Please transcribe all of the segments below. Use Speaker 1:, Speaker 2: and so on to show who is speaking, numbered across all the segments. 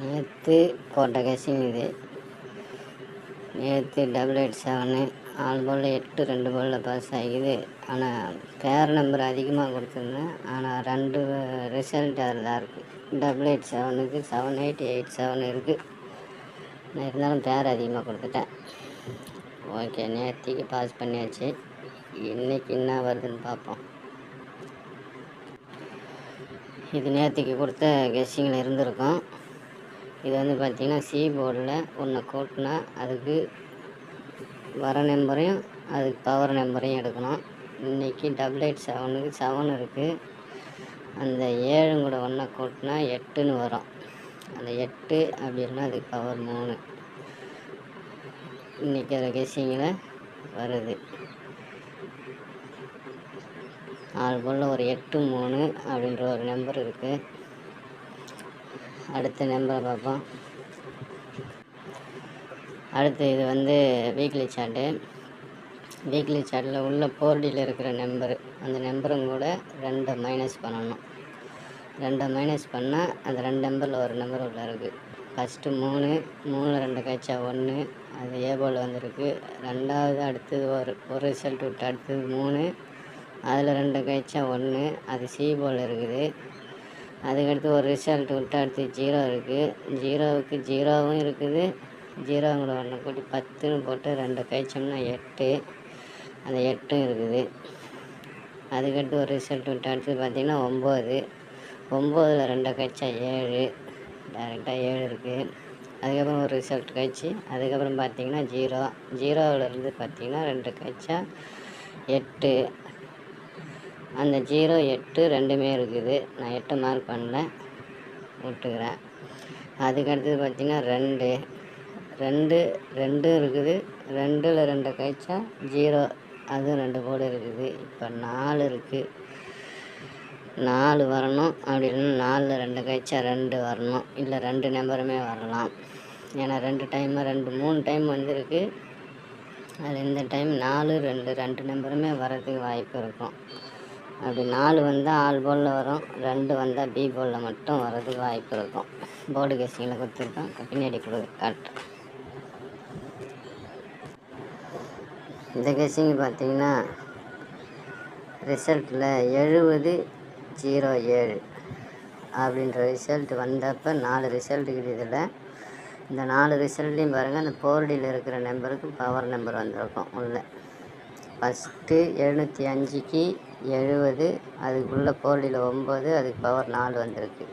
Speaker 1: நேற்று போட்ட கெஸிங் இது. நேற்று டபுள் எயிட் செவனு ஆள் போல் எட்டு ரெண்டு பாலில் பாஸ் ஆகிது. ஆனால் பேர் நம்பர் அதிகமாக கொடுத்துருந்தேன். ஆனால் ரெண்டு ரிசல்ட் அதில் தான் இருக்குது டபுள் எயிட் செவனுக்கு செவன் எயிட் எயிட் செவன் இருக்குது நான் இருந்தாலும் பேர் அதிகமாக கொடுத்துட்டேன். ஓகே நேற்றுக்கு பாஸ் பண்ணியாச்சு. இன்றைக்கி என்ன வருதுன்னு பார்ப்போம். இது நேற்றுக்கு கொடுத்த கெஸ்ஸிங்கில் இருந்திருக்கும். இது வந்து பார்த்திங்கன்னா சி போர்டில் ஒன்று கூட்டினா அதுக்கு வர நம்பரையும் அதுக்கு பவர் நம்பரையும் எடுக்கணும். இன்றைக்கி டபுள் எயிட் செவனுக்கு செவன் இருக்குது அந்த ஏழும் கூட ஒன்றை கூட்டினா எட்டுன்னு வரும். அந்த எட்டு அப்படின்னா அதுக்கு பவர் மூணு. இன்றைக்கி அந்த கெஸ்டிங்கில் வருது. நாலு போல் ஒரு எட்டு மூணு அப்படின்ற ஒரு நம்பர் இருக்குது அடுத்த நம்பரை பார்ப்போம். அடுத்து இது வந்து வீக்லி சார்ட்டு வீக்லி சார்ட்டில் உள்ள போர்டியில் இருக்கிற நம்பரு அந்த நம்பரும் கூட ரெண்டை மைனஸ் பண்ணணும். ரெண்டை மைனஸ் பண்ணால் அந்த ரெண்டு நம்பரில் ஒரு நம்பர் உள்ள இருக்குது ஃபஸ்ட்டு மூணு மூணு ரெண்டு கழிச்சா ஒன்று அது ஏ போல் வந்திருக்கு. ரெண்டாவது அடுத்தது ஒரு ஒரு ரிசல்ட் விட்டு அடுத்தது மூணு. அதில் ரெண்டு கழிச்சா ஒன்று அது சி போல் இருக்குது. அதுக்கடுத்து ஒரு ரிசல்ட் விட்டு அடுத்து ஜீரோ இருக்குது ஜீரோவுக்கு ஜீரோவும் இருக்குது. ஜீரோங்கிற ஒன்று கூட்டி பத்துன்னு போட்டு ரெண்டு கழிச்சோம்னா எட்டு. அந்த எட்டும் இருக்குது. அதுக்கடுத்து ஒரு ரிசல்ட் விட்டு அடுத்து பார்த்திங்கன்னா ஒம்பது. ஒம்போதில் ரெண்டு கழிச்சா ஏழு. டேரெக்டாக ஏழு இருக்குது அதுக்கப்புறம் ஒரு ரிசல்ட் கழிச்சு அதுக்கப்புறம் பார்த்தீங்கன்னா ஜீரோ ஜீரோவிலேருந்து பார்த்திங்கன்னா ரெண்டு கழிச்சா எட்டு. அந்த ஜீரோ எட்டு ரெண்டுமே இருக்குது. நான் எட்டு மார்க் பண்ணல. விட்டுக்கிறேன். அதுக்கடுத்தது பார்த்திங்கன்னா ரெண்டு. ரெண்டு ரெண்டும் இருக்குது. ரெண்டில் ரெண்டு கழிச்சா ஜீரோ. அதுவும் ரெண்டு போடு இருக்குது. இப்போ நாலு இருக்குது நாலு வரணும். அப்படி இல்லைன்னா நாலில் ரெண்டு கழிச்சா ரெண்டு வரணும். இல்லை ரெண்டு நம்பருமே வரலாம். ஏன்னா ரெண்டு டைம் ரெண்டு மூணு டைம் வந்திருக்கு. அது இந்த டைம் நாலு ரெண்டு ரெண்டு நம்பருமே வர்றதுக்கு வாய்ப்பு இருக்கும். அப்படி நாலு வந்தால் ஆல் போலில் வரும். ரெண்டு வந்தால் பி போலில் மட்டும் வர்றதுக்கு வாய்ப்பு இருக்கும். போர்டு கேசிங்கில் கொடுத்துருக்கோம். பின்னாடி கொடு காட்டு இந்த கேசிங் பார்த்தீங்கன்னா ரிசல்ட்டில் எழுபது ஜீரோ ஏழு. அப்படின்ற ரிசல்ட் வந்தப்போ நாலு ரிசல்ட் இருக்குது இதில் இந்த நாலு ரிசல்ட்லேயும் பாருங்கள் அந்த போர்டில் இருக்கிற நம்பருக்கு பவர் நம்பர் வந்திருக்கும் உள்ள. ஃபஸ்ட்டு எழுநூற்றி அஞ்சுக்கு எழுபது அதுக்குள்ளே போர்டில் ஒம்பது அதுக்கு பவர் நாலு வந்திருக்கு.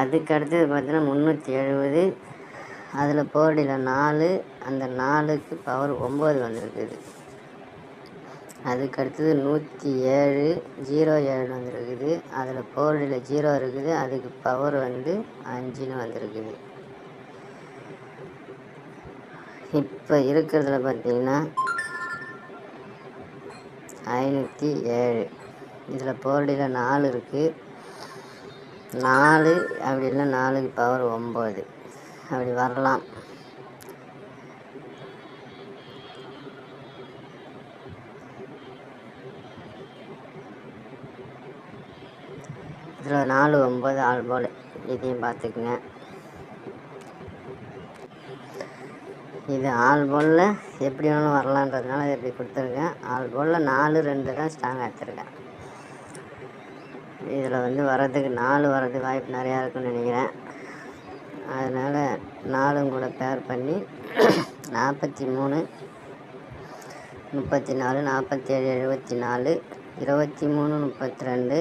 Speaker 1: அதுக்கு அடுத்தது பார்த்தீங்கன்னா முந்நூற்றி எழுபது அதில் போர்டில் நாலு அந்த நாலுக்கு பவர் ஒம்பது வந்திருக்குது. அதுக்கு அடுத்தது நூற்றி ஏழு ஜீரோ ஏழு வந்துருக்குது. அதில் போர்டில் ஜீரோ இருக்குது அதுக்கு பவர் வந்து அஞ்சுன்னு வந்திருக்குது. இப்போ இருக்கிறதுல பார்த்தீங்கன்னா ஐநூற்றி ஏழு. இதில் போர்டில் நாலு இருக்குது நாலு அப்படி இல்லை நாலுக்கு பவர் ஒம்பது அப்படி வரலாம். இதில் நாலு ஒம்பது ஆள் போல். இதையும் பார்த்துக்குங்க. இது ஆள் போலில் எப்படி வேணாலும் வரலான்றதுனால இதை இப்படி கொடுத்துருக்கேன். ஆள் போலில் நாலு ரெண்டு தான் ஸ்ட்ராங்காக எடுத்துருக்கேன். இதில் வந்து வர்றதுக்கு நாலு வர்றதுக்கு வாய்ப்பு நிறையா இருக்குன்னு நினைக்கிறேன். அதனால் நாலும் கூட பேர் பண்ணி நாற்பத்தி மூணு முப்பத்தி நாலு நாற்பத்தி ஏழு எழுபத்தி நாலு இருபத்தி மூணு முப்பத்தி ரெண்டு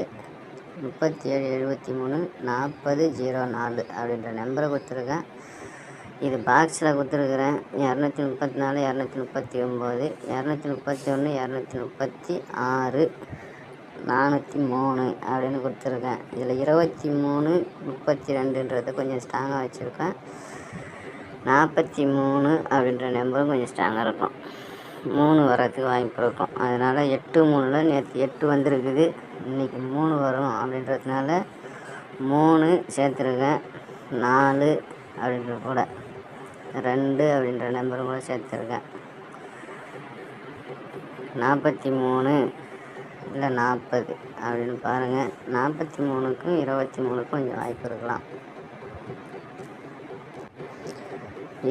Speaker 1: முப்பத்தி ஏழு எழுபத்தி மூணு நாற்பது ஜீரோ நாலு அப்படின்ற நம்பரை கொடுத்துருக்கேன். இது பாக்ஸில் கொடுத்துருக்குறேன். இரநூத்தி முப்பத்தி நாலு இரநூத்தி முப்பத்தி ஒம்பது இரநூத்தி முப்பத்தி ஒன்று இரநூத்தி முப்பத்தி ஆறு நானூற்றி மூணு அப்படின்னு கொடுத்துருக்கேன். இதில் இருபத்தி மூணு முப்பத்தி ரெண்டுன்றதை கொஞ்சம் ஸ்ட்ராங்காக வச்சுருக்கேன். நாற்பத்தி மூணு அப்படின்ற நம்பரும் கொஞ்சம் ஸ்ட்ராங்காக இருக்கும். மூணு வர்றதுக்கு வாய்ப்பு இருக்கும். அதனால் எட்டு மூணில் நேற்று எட்டு வந்திருக்குது. இன்றைக்கி மூணு வரும் அப்படின்றதுனால மூணு சேர்த்துருக்கேன். நாலு அப்படின்ற கூட. ரெண்டு அப்படின்ற நம்பரும் கூட சேர்த்துருக்கேன். நாற்பத்தி மூணு இல்லை நாற்பது அப்படின்னு பாருங்கள் நாற்பத்தி மூணுக்கும் இருபத்தி மூணுக்கும் கொஞ்சம் வாய்ப்பு இருக்கலாம்.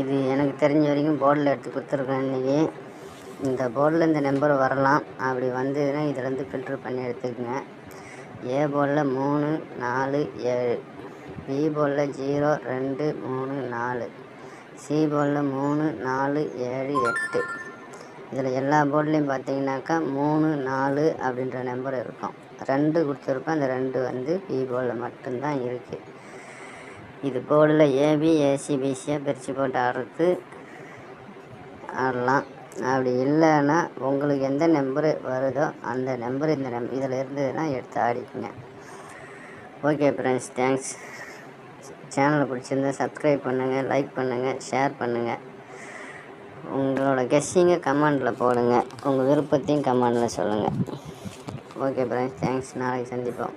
Speaker 1: இது எனக்கு தெரிஞ்ச வரைக்கும் போர்டில் எடுத்து கொடுத்துருக்கேன் இன்றைக்கி இந்த போர்டில் இந்த நம்பர் வரலாம். அப்படி வந்ததுன்னா இதுலேருந்து ஃபில்ட்ரு பண்ணி எடுத்துக்கோங்க. ஏ போர்டில் மூணு நாலு ஏழு. பி போர்டில் ஜீரோ ரெண்டு மூணு நாலு. போர்டில் மூணு நாலு ஏழு எட்டு. இதில் எல்லா போர்ட்லேயும் பார்த்தீங்கன்னாக்கா மூணு நாலு அப்படின்ற நம்பர் இருக்கும். ரெண்டு கொடுத்துருப்பேன். அந்த ரெண்டு வந்து பி போர்டில் மட்டும்தான் இருக்குது இது போர்டில் ஏபி ஏசிபிசியாக பிரித்து போட்டு ஆடுறது ஆடலாம் அப்படி இல்லைன்னா உங்களுக்கு எந்த நம்பரு வருதோ அந்த நம்பர் இந்த நம் இதில் இருந்ததுன்னா எடுத்து ஆடிக்குங்க. ஓகே ஃப்ரெண்ட்ஸ் தேங்க்ஸ் சேனலை பிடிச்சிருந்தா சப்ஸ்கிரைப் பண்ணுங்கள் லைக் பண்ணுங்கள் ஷேர் பண்ணுங்கள் உங்களோட கெஸ்ஸிங்கை கமெண்டில் போடுங்க. உங்கள் விருப்பத்தையும் கமெண்டில் சொல்லுங்கள் ஓகே ஃப்ரெண்ட்ஸ் தேங்க்ஸ் நாளைக்கு சந்திப்போம்.